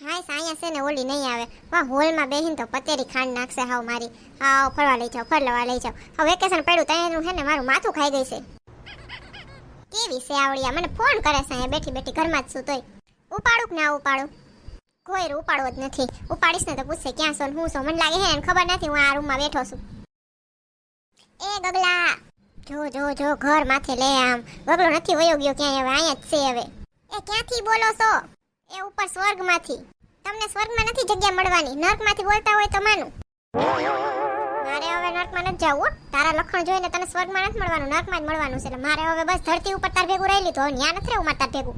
હા સાયા છે ને ઓલી નહીં આવે. વાહ, હોલમાં બેહીને તો પતેરી ખાંડ નાખશે હાવ મારી. હાવ, ફરવા લઈ જાઓ, ફરવા લઈ જાઓ. હવે વેકેશન પડ્યું ત્યાં હે ને મારું માથું ખાઈ ગઈ છે. કેવી છે આવડિયા? મને ફોન કરે છે બેઠી બેઠી, ઘરમાં જ છું તોય. ઉપાડું કે ના ઉપાડું? કોઈ ઉપાડવો જ નથી. ઉપાડીશ ને તો પૂછશે ક્યાં છો હું છો. મને લાગે હે એને ખબર નથી હું આ રૂમમાં બેઠો છું. એ ગગલા! જો જો જો, ઘર માથે લે આમ. ગગલો નથી વયો ગયો ક્યાંય હવે, અહીંયા જ છે હવે. એ ક્યાંથી બોલો છો? એ ઉપર સ્વર્ગમાંથી. તમને સ્વર્ગમાં નથી જગ્યા મળવાની. નર્કમાંથી બોલતા હોય તો માનું. મારે હવે નર્કમાં નથી જવું તારા લખણ જોઈને તને સ્વર્ગમાં નથી મળવાનું. નર્કમાં જ મળવાનું છે મારે હવે બસ ધરતી ઉપર તાર ભેગું રહી લીધું ન્યા નથી રહેવું, મારે ભેગું.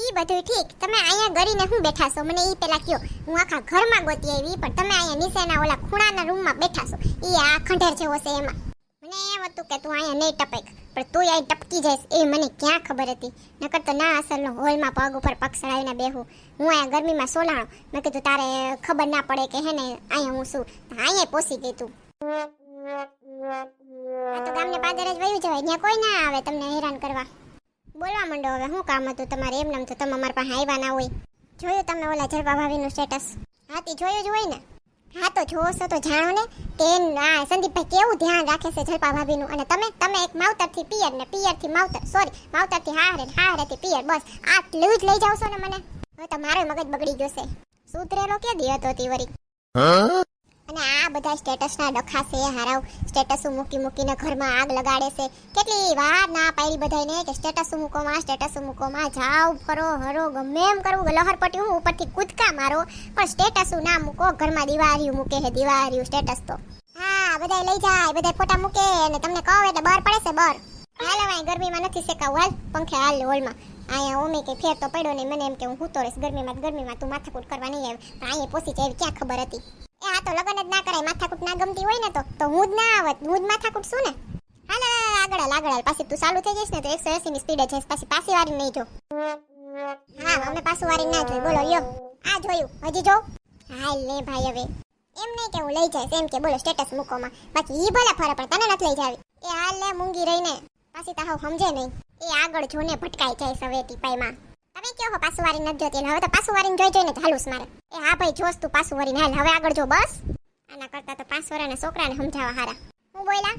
ઈ બધું ઠીક. તમે અહીંયા ગરીને હું બેઠા છો? મને ઈ પેલા કયો. હું આખા ઘરમાં ગોતી આવી, પણ તમે અહીંયા નીચેના ઓલા ખૂણાના રૂમમાં બેઠા છો. ઈ આ ખંડેર જેવો છે એમાં. મને એમ હતું કે તું અહીંયા નહીં ટપક. પણ તું અહીં ટપકી જઈશ એ મને ક્યાં ખબર હતી? નકર તો ના અસલનો હોલમાં પગ ઉપર પગ સડાવીને બેહું. હું અહીંયા ગરમીમાં સોલાણો. મેં કીધું તારે ખબર ના પડે કે હે ને, અહીંયા હું શું અહીંયા પોસી ગઈ તું. આ તો ગામને પાદર જ વયું જવાય. ત્યાં કોઈ ના આવે તમને હેરાન કરવા. બોલવા માંડો હવે, શું કામ હતું તમારે? એમ નામ તો તમે અમારા પાસે આવ્યા ના હોય. જોયું તમે ઓલા જલપા ભાભીનું સ્ટેટસ હા જોયું જ હોય ને. હા, તો જોશો તો જાણો ને, કે આ સંદીપભાઈ કેવું ધ્યાન રાખે છે જલપા ભાભીનું અને તમે તમે એક માવતરથી પિયર ને પિયરથી માવતર સોરી માવતરથી હારે ને હારેથી પિયર, બસ, આટલું જ લઈ જાવ છો ને મને? હવે તો મારો મગજ બગડી ગયો છે. સુધરેલો કે દી હતો તી વરી? અને આ બધા સ્ટેટસના ડખા છે હારાવ સ્ટેટસ મૂકી મૂકીને ઘરમાં આગ લગાડે છે. કેટલી વાર ના પાડી બધાને કે સ્ટેટસ મૂકોમાં સ્ટેટસ મૂકોમાં. જાઓ, ફરો, હરો, ગમે એમ કરવું લહર પટ્યું, હું ઉપરથી કૂદકા મારો. પણ સ્ટેટસ ના મૂકો, ઘરમાં દિવાળીયું મૂકે છે દિવાળીયું સ્ટેટસ તો. હા બધા લઈ જાય બધા ફોટા મૂકે અને તમને કહો એટલે બહાર પડે છે, બહાર. હાલ હવે ગરમીમાં નથી શેકાવું, હાલ, પંખે હાલ, હોલમાં. અહીંયા ઓમે કે ફેર તો પડ્યો ને મને એમ કે હું હૂતો રહીશ ગરમીમાં ગરમીમાં તું માથાકૂટ કરવા નહીં આવે. પણ અહીંયા પોસી જાય ક્યાં ખબર હતી? આ તો લગન જ ના કરાય માથાકૂટ ના ગમતી હોય ને તો તો હું જ ના આવત હું જ માથાકૂટ છું ને? હાલ આગળ હાલ, આગળ હાલ. પાછી તું ચાલુ થઈ જઈશ ને તો એકસો એસી ની સ્પીડે જઈશ પાછી પાછી વારી નહીં જો. હા અમે પાછું વારી ના જોઈ. બોલો યો આ જોયું હજી જો. હાલ લે ભાઈ હવે. એમ નહીં કે હું લઈ જઈશ એમ કે બોલો સ્ટેટસ મૂકોમાં બાકી ઈ ભલે ફરે પણ તને નથી લઈ જાવી. એ હાલ લે મૂંગી રહીને. પાછી તાહો સમજે નહીં. એ આગળ જોને ભટકાઈ જાય સવેટી ટીપાઈમાં. તમે કયો હો પાછું વારી નથી જોતી હવે તો પાછું વારીને જોઈ જોઈને જ મારે. એ હા ભાઈ જોસ તું પાછું વારીને હાલ, હવે આગળ જો બસ. આના કરતા તો પાંચ વર્ષના છોકરાને સમજાવવા હારા. હું બોયલા?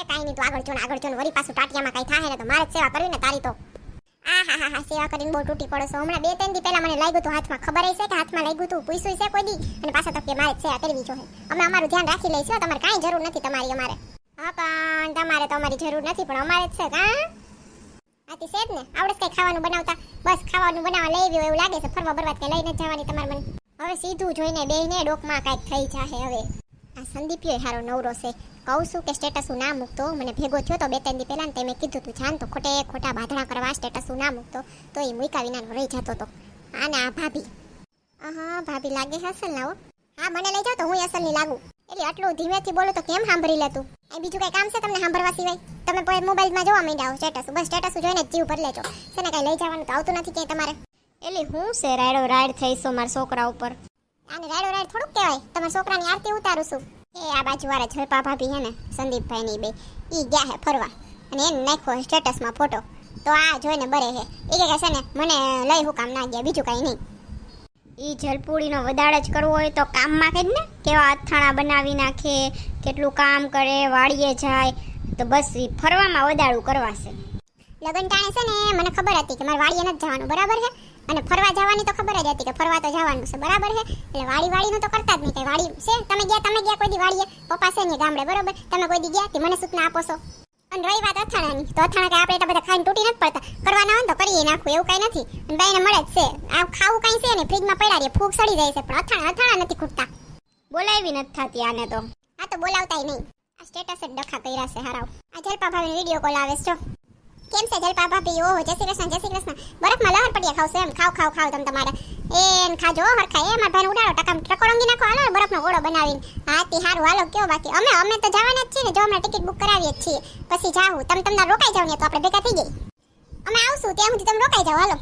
એ કાંઈ નહીં, તું આગળ જો આગળ જો વળી પાછું ટાટિયામાં કાંઈ થાય ને તો મારે સેવા કરવી ને તારી તો. આ હા હા હા, સેવા કરીને બહુ તૂટી પડો છો. હમણાં બે, ત્રણ દી પહેલા મને લાગ્યું હતું હાથમાં ખબર હશે કે હાથમાં લાગ્યું હતું પૂછ્યું છે કોઈ દી? અને પાછા તો કે મારે સેવા કરવી જોઈએ. અમે અમારું ધ્યાન રાખી લઈશું તમારે કાંઈ જરૂર નથી તમારી અમારે. હા, પણ તમારે તો અમારી જરૂર નથી, પણ અમારે જ છે, કાં? આથી છે ને આવડે કઈ ખાવાનું બનાવતા, બસ ખાવાનું બનાવવા લઈ ગયો એવું લાગે છે, ફરવા બરવા કઈ લઈને જવાની તમારે મને. હવે સીધું જોઈને બેહીને ડોકમાં કાંઈક થઈ જાહે હવે. આ સંદીપ્યો હારો નવરો છે. કહું છું કે સ્ટેટસું ના મૂકતો, મને ભેગો થયો તો બે ત્રણ દી પહેલા ને તે મેં કીધું તું, જાન તો ખોટે ખોટા બાધણા કરવા સ્ટેટસું ના મૂકતો. તો એ મૂકા વિનાનો રહી જતો તો. આને આ ભાભી. હા ભાભી લાગે છે અસલ લાવો હા. મને લઈ જાઓ તો હું અસલની લાગુ. એટલે આટલું ધીમેથી બોલો તો કેમ સાંભળી લેતું એ બીજું કઈ કામ છે તમને સાંભળવા સિવાય? તમે કોઈ મોબાઈલમાં જોવા માંડ્યા સ્ટેટસ બસ સ્ટેટસ જોઈને જીવ ભરી લેજો. છે ને કઈ લઈ જવાનું તો આવતું નથી ક્યાંય તમારે? એટલે હું છે રાયડો રાઈડ થઈશો મારા છોકરા ઉપર. આને રાયડો રાઈડ થોડુંક કહેવાય. તમારા છોકરાની આરતી ઉતારું છું. એ આ બાજુ વાળા જલપા ભાભી હે ને સંદીપભાઈ ની બે ઈ ગયા હે ફરવા. અને એને નાખ્યો સ્ટેટસમાં ફોટો. તો આ જોઈને બરે હે. એ કે છે ને મને લઈ હું કામ ના ગયા બીજું કઈ નહીં. ઈ જલપુડીનો વધારે જ કરવો હોય તો કામમાં કે ને કેવા અથાણા બનાવી નાખે કેટલું કામ કરે વાડીએ જાય તો બસ ફરવામાં વધારું કરવાશે. લગન ટાણે છે ને મને ખબર હતી કે મારે વાડીએ નથી જવાનું બરાબર છે? અને ફરવા જવાની તો ખબર જ હતી કે ફરવા તો જવાનું છે બરાબર છે? એટલે વાડી વાડીનું તો કરતા જ નહીં કઈ વાડી છે? તમે ગયા તમે ગયા કોઈ દી વાડીએ? પપ્પા છે ને ગામડે બરાબર? તમે કોઈ દી ગયા કે મને સૂચના આપો છો? અને રહી વાત અથાણાની તો અથાણા કઈ આપણે એટલા બધા ખાઈને તૂટી નથી પડતા. કરવાના હોય તો કરીએ નાખવું એવું કઈ નથી. અને બાઈને મળે જ છે. આ ખાવું કઈ છે ને ફ્રીજમાં પડ્યા રહીએ ફૂગ સડી જાય છે પણ અથાણા અથાણા નથી ખૂટતા. બોલાવી નથી થતી આને તો. આ તો બોલાવતાય નહીં. આ સ્ટેટસ જ ડખા કર્યા છે હારાવ આ જલપા ભાભીનો વીડિયો કોલ આવે છે કેમ છે જલપા ભાભી ઓહો, જય શ્રી કૃષ્ણ, જય શ્રી કૃષ્ણ. બરફમાં લહર પડિયા ખાવશો એમ. ખાવ ખાવ ખાવ તમે તમારે. એન ખાજો હરખા એ મારા ભાઈને ઉડાડો ટકા ટકોરંગી નાખો, હાલો, બરફનો ગોળો બનાવીને. હા, તે હારું. હાલો, કયો બાકી? અમે અમે તો જવાના જ છીએ ને, જો અમે ટિકિટ બુક કરાવીએ જ છીએ. પછી જાવું. તમે, તમને રોકાઈ જાવ ને તો આપણે ભેગા થઈ જઈએ. અમે આવશું, ત્યાં સુધી તમે રોકાઈ જાવ હાલો.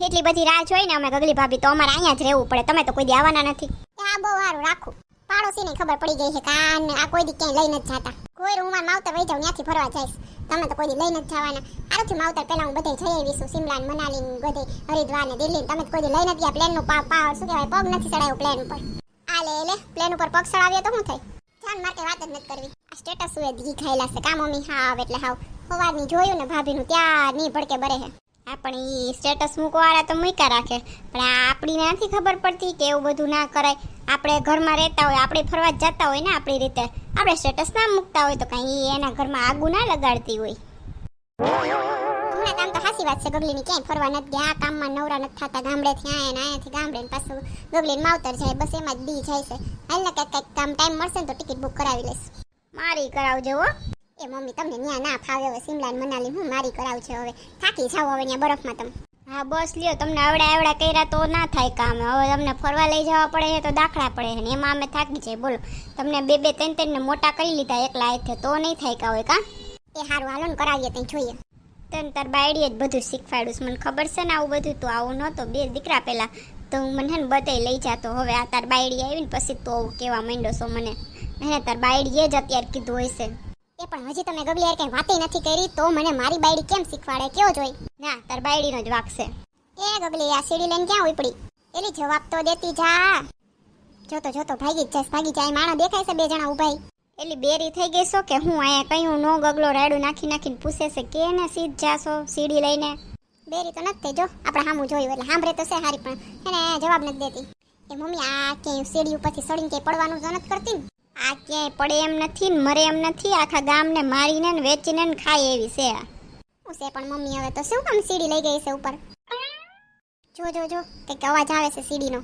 એટલી બધી રાહ જોઈને અમે ગગલી ભાભી તો અમારે અહીંયા જ રહેવું પડે. તમે તો કોઈ દી આવવાના નથી. આ બહુ સારું. રાખું. પાડોશીને ખબર પડી ગઈ છે કાન આ કોઈ દી ક્યાંય લઈને જ જાતા. કોઈ હું મારા માવતર વહી જાઉં, ત્યાંથી ફરવા જઈશ. તમે તો કોઈ લઈને જ જવાના. આરોથી માવતર પહેલા હું બધે જઈ આવીશું સિમલા ને મનાલી ને બધે, હરિદ્વાર ને દિલ્હી તમે કોઈ લઈને ગયા પ્લેનનું પા પા, શું કહેવાય, પગ નથી ચડાયો પ્લેન ઉપર. આ લે લે, પ્લેન ઉપર પગ ચડાવ્યો તો શું થાય? ધ્યાન માટે વાત જ નથી કરવી. આ સ્ટેટસ સુએ ઘી ખાયેલા છે. કા મમ્મી? હાવ, એટલે હાવ. સવારની જોયું ને ભાભીનું, ત્યાં નહીં ભડકે બરે હે. હા, પણ એ સ્ટેટસ મૂકવાવાળા તો મૂક્યા રાખે. પણ આ આપણીને નથી ખબર પડતી કે એવું બધું ના કરાય. આપણે ઘરમાં રહેતા હોય, આપણે ફરવા જતા હોય ને આપણી રીતે. આપણે સ્ટેટસ ના મૂકતા હોય તો કાંઈ એના ઘરમાં આગું ના લગાડતી હોય. હમણાં કામ તો હાસી વાત છે, ગગલીની ક્યાંય ફરવા નથી ગયા. આ કામમાં નવરા નથી થતા ગામડેથી આયા ને આયાથી ગામડે ને પાછું ગગલીને માવતર જાય, બસ એમાં જ દી જાય છે. હાલ ને કંઈક કંઈક કામ ટાઈમ મળશે ને તો ટિકિટ બુક કરાવી લઈશ. મારી કરાવજો હો. એ મમ્મી તમને ન્યા ના ફાવે હવે સિમલા ને મનાલી હું મારી કરાવશે હવે? થાકી જાવ હવે ન્યા બરફમાં તમે. હા બસ લ્યો તમને આવડા આવડા કર્યા તો ના થાય કામ. હવે તમને ફરવા લઈ જવા પડે છે તો દાખલા પડે છે ને એમાં અમે થાકી જાય બોલો. તમને બે બે ત્રણ ત્રણ ને મોટા કરી લીધા એકલા હાથે તો નહીં થાય કા હોય કા? એ સારું હાલો ને કરાવીએ ત્યાં જોઈએ. તને તાર બાયડીએ જ બધું શીખવાડ્યું છે. મને ખબર છે ને આવું બધું તો આવું નહોતો બે દીકરા પહેલાં તો હું મને હે ને બધે લઈ જાતો. હવે આ તાર બાયડી આવી ને પછી તો આવું કહેવા માંડ્યો છો મને. એને તાર બાયડીએ જ અત્યારે કીધું હોય છે એ પણ હજી તમે ગગલી યાર કઈ વાતે નથી કરી, તો મને મારી બાયડી કેમ શીખવાડે, કેવો જોઈ? ના, તાર બાયડીનો જ વાક છે. એ ગગલી આ સીડી લઈને ક્યાં ઉપડી એલી જવાબ તો દેતી જા. જોતો જોતો, ભાગી જ ભાગી જાય. માણસ દેખાય છે બે જણા ઉભાઈ એલી બેરી થઈ ગઈ છો કે હું અહીંયા કયું નો ગગલો રાડું નાખી નાખીને પૂછે છે કે ને સીધ જાશો સીડી લઈને? બેરી તો નથી જો, આપણે સામું જોયું એટલે સાંભળે તો છે હારી પણ. એને જવાબ નથી દેતી. એ મમ્મી, આ કે સીડી ઉપરથી સડીને કે પડવાનું તો નથી કરતી ને? આ ક્યાંય પડે એમ નથી ને મરે એમ નથી, આખા ગામને મારીને ને વેચીને ને ખાય એવી છે હું છે પણ મમ્મી હવે તો શું કામ સીડી લઈ ગઈ છે ઉપર? જો જો જો, કંઈક અવાજ આવે છે સીડીનો.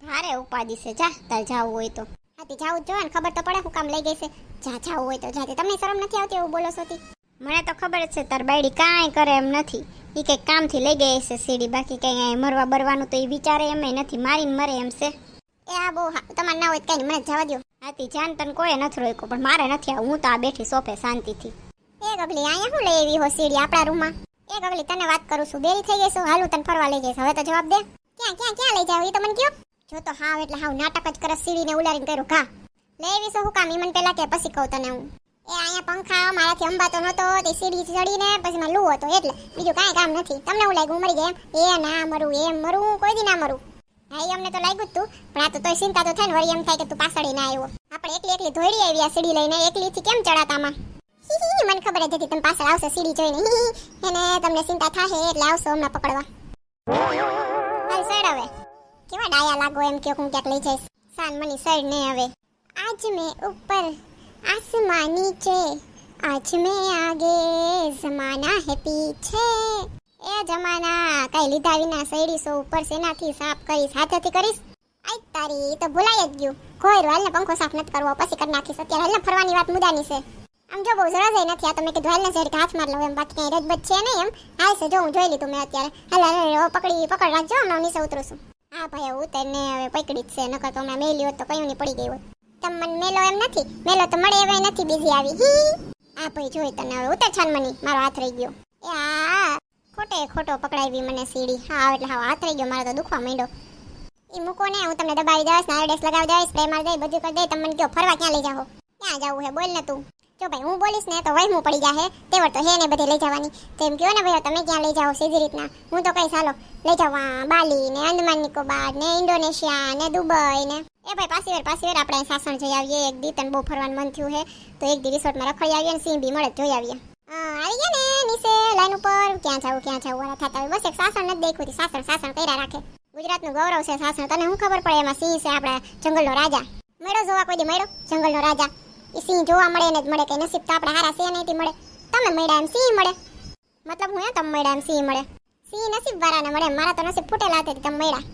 ભારે ઉપાદી છે, જા, તાર જાવું હોય તો. હાથી જાવું જ ને ખબર તો પડે હું કામ લઈ ગઈ છે. જા, જાવું હોય તો જાતે તમને શરમ નથી આવતી એવું બોલો છો મને તો ખબર જ છે તાર બાયડી કાંઈ કરે એમ નથી. એ કંઈક કામથી લઈ ગઈ છે સીડી, બાકી કંઈ મરવા બરવાનું તો એ વિચારે એમ નથી, મારીને મરે એમ છે. એ આ બહુ તમારે ના હોય કઈ મને જવા દો હાથી જાન તન કોઈ નથી રોક્યો, પણ મારે નથી આવું હું તો આ બેઠી સોફે શાંતિથી. એ ગગલી અહીંયા હું લઈ આવી હો સીડી આપણા રૂમમાં? એ ગગલી તને વાત કરું છું, બેરી થઈ ગઈ છું, હાલું તને ફરવા લઈ જઈશ. હવે તો જવાબ દે. ક્યાં ક્યાં ક્યાં લઈ જાવ એ તો મને કયો? જો તો હાવ, એટલે હાવ નાટક જ કરે, સીડીને ઉલારીને કર્યું. ઘા. લઈ આવી છું હું કામ? મને પેલા કે, પછી કહું તને હું. એ અહીંયા પંખા, મારાથી અંબાતો નહોતો, તે સીડી ચડીને, પછી માં લૂ હતો, એટલે. બીજું કાંઈ કામ નથી. તમને હું લાગ્યું મરી ગયા એમ? એ ના મરું, એમ મરું કોઈ દી ના મરું. હા અમને તો લાગ્યું તું. પણ આ તો તોય ચિંતા તો થાય ને, વળી એમ થાય કે તું પાછળ ના આવ્યો. આપણે એકલી એકલી ધોળી આવી આ સીડી લઈને એકલીથી કેમ ચડાતામાં? મને ખબર જ હતી, તમે પાછળ આવશે સીડી જોઈને. એને તમને ચિંતા થાય એટલે આવશો હમણાં પકડવા. હાલ સડ હવે. કેવા ડાયા લાગો એમ કે હું ક્યાંક લઈ જઈશ. સાન મની સર ને હવે. આજ મેં ઉપર આસમાની છે, આજ મેં આગે જમાના હે પીછે. એ જમાના કઈ લીધા વિના સૈડીસો ઉપર સેનાથી સાફ કરીશ હાથેથી કરીશ? આઈ તારી તો ભૂલાઈ જ ગયું. કોઈ હાલને પંખો સાફ નથી કરવો પછી કરી નાખીશ. અત્યારે હાલને ફરવાની વાત મુદાની છે. આમ જો બહુ જરા જાય નથી આ તો મેં કીધું હાલને સર હાથ માર લઉં એમ બાકી કઈ રજબજ છે નહીં એમ. હાલ છે જો હું જોઈ લીધું મેં અત્યારે. હાલ હાલ હાલ, પકડી પકડ રાખજો હમણાં નીચે ઉતરું છું. હા ભાઈ હું ઉતર ને હવે પકડી જ છે નકર તો હમણાં મેલ્યો તો કયું નહીં પડી ગયું તમને તમ મને મેલો એમ નથી. મેલો તો મળે એવાય નથી બીજી આવી. હી આ ભાઈ જોઈ તને હવે ઉતર છાન મની મારો હાથ રહી ગયો. એ ખોટે ખોટો પકડાવી મને સીડી. હા એટલે હા હાથ રહી ગયો મારો તો દુખવા માંડ્યો. એ મૂકો ને હું તમને દબાવી દઈશ નાયડેસ લગાવી દઈશ સ્પ્રે મારી દઈ બધું કરી દઈ તમને કયો ફરવા ક્યાં લઈ જાઓ? ક્યાં જવું હે? બોલ ને તું. જો ભાઈ હું બોલીશ ને તો વહેમું પડી જાહે તેવર તો હે ને બધે લઈ જવાની. તેમ કયો ને ભાઈ તમે ક્યાં લઈ જાઓ સીધી રીતના? હું તો કઈ ચાલો લઈ જવા બાલી ને અંદમાન નિકોબાર ને ઇન્ડોનેશિયા ને દુબઈ ને. એ ભાઈ પાછી વાર પાસી વાર આપણે સાસણ જઈ આવીએ. એક દી તને બહુ ફરવાનું મન થયું હે. તો એક દી રિસોર્ટમાં રખાઈ આવીએ ને સિંહ બી મળે જોઈ આવીએ. હા, આવી ગયા ને. નીચે લાઈન ઉપર, ક્યાં જાવ ક્યાં જાવ વાળા થતા હોય. બસ એક સાસણ નથી દેખું સાસણ સાસણ કર્યા રાખે. ગુજરાતનું ગૌરવ છે સાસણ. તને શું ખબર પડે એમાં સિંહ છે આપણા જંગલનો રાજા? મળ્યો જોવા કોઈ દી મળ્યો? જંગલનો રાજા. એ સિંહ જોવા મળે ને જ મળે કે નસીબ તો આપણે હારા છે નહીં મળે. તમે મળ્યા એમ સિંહ મળે. મતલબ હું તમે મળ્યા એમ સિંહ મળે. સિંહ નસીબ વાળાને મળે મારા તો નસીબ ફૂટેલા હતા તમે મળ્યા.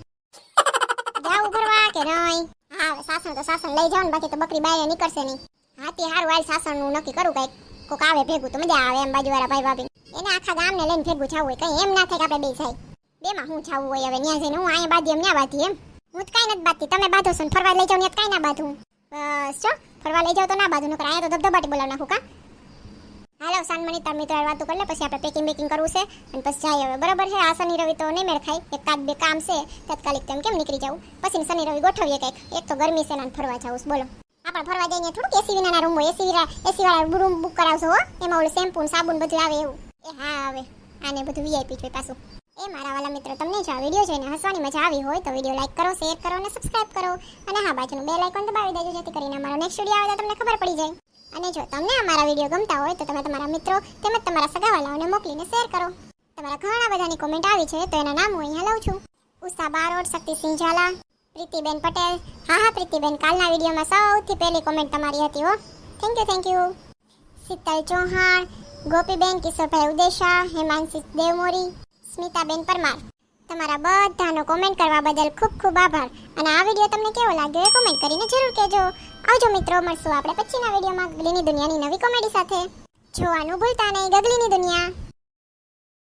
જાવ ફરવા કે નહીં? હા સાસણ તો સાસણ લઈ જાવ ને, બાકી તો બકરી બાયરે નીકળશે નહીં. હાથી હારું હાલ સાસણનું નક્કી કરું કંઈક. કોક આવે ભેગું તો મજા આવે એમ બાજુવાળા ભાઈ ભાભી એને આખા ગામને લઈને ભેગું જવું હોય, કઈ એમ ના થાય કે આપણે બે જાય. બેમાં હું છાવું હોય, હવે ન્યા જઈને હું અહીંયા બાંધી એમ ન્યા બાંધી એમ. હું તો કાંઈ નથી બાંધતી તમે બાંધો છો ફરવા લઈ જાવ ને કાંઈ ના બાંધું બસ જો, ફરવા લઈ જાવ તો ના બાંધું નકર અહીંયા તો ધબધબાટી બોલાવ નાખું, કા? હાલો, સાનમણી, તમે મિત્ર વાતો કરી લે, પછી આપણે પેકિંગ બેકિંગ કરવું છે. અને પછી જાય હવે, બરાબર છે? આ શનિ રવિ તો નહીં મેળ ખાય. એક કાદ બે કામ છે, તાત્કાલિક તેમ કેમ નીકળી જવું? પછી શનિ રવિ ગોઠવીએ કંઈક. એક તો ગરમી છે ને ફરવા જાવું બોલો. આપણે ફરવા જઈને થોડુંક એસી વિનાના રૂમ હોય. એસી એસી વાળા રૂમ બુક કરાવશો, હો. એમાં ઓલું શેમ્પુ સાબુન બધું આવે એવું. હા હવે આને બધું વીઆઈપી જોઈએ પાછું. એ મારા વાલા મિત્રો, તમને જો આ વીડિયો જોઈને હસવાની મજા આવી હોય, તો વીડિયો લાઈક કરો શેર કરો અને સબસ્ક્રાઇબ કરો. અને હા, બાજુનું બે આઇકોન દબાવી દેજો, જેથી કરીને અમારો નેક્સ્ટ વીડિયો આવે તો તમને ખબર પડી જાય. અને જો તમને અમારા વીડિયો ગમતા હોય, તો તમે તમારા મિત્રો તેમજ તમારા સગાવાલાઓને મોકલીને શેર કરો. તમારા ઘણા બધાની કોમેન્ટ આવી છે, તો એના નામ હું અહીંયા લઉં છું. ઉષા બારોટ, શક્તિસિંહ ઝાલા, પ્રીતિબેન પટેલ. હા હા, પ્રીતિબેન, કાલના વિડીયોમાં સૌથી પહેલી કોમેન્ટ તમારી હતી હો. Thank you thank you Sheetal Chauhan Gopiben, Kishorbhai Udesha, Hemanshi Devmori, Smitaben Parmar. તમારા બધાનો કોમેન્ટ કરવા બદલ ખૂબ ખૂબ આભાર. અને આ વીડિયો તમને કેવો લાગ્યો એ કોમેન્ટ કરીને જરૂર કહેજો. આવજો મિત્રો, મળશું આપણે પછીના વિડીયોમાં ગગલીની દુનિયાની નવી કોમેડી સાથે. જોવાનું ભૂલતા નહીં, ગગલીની દુનિયા.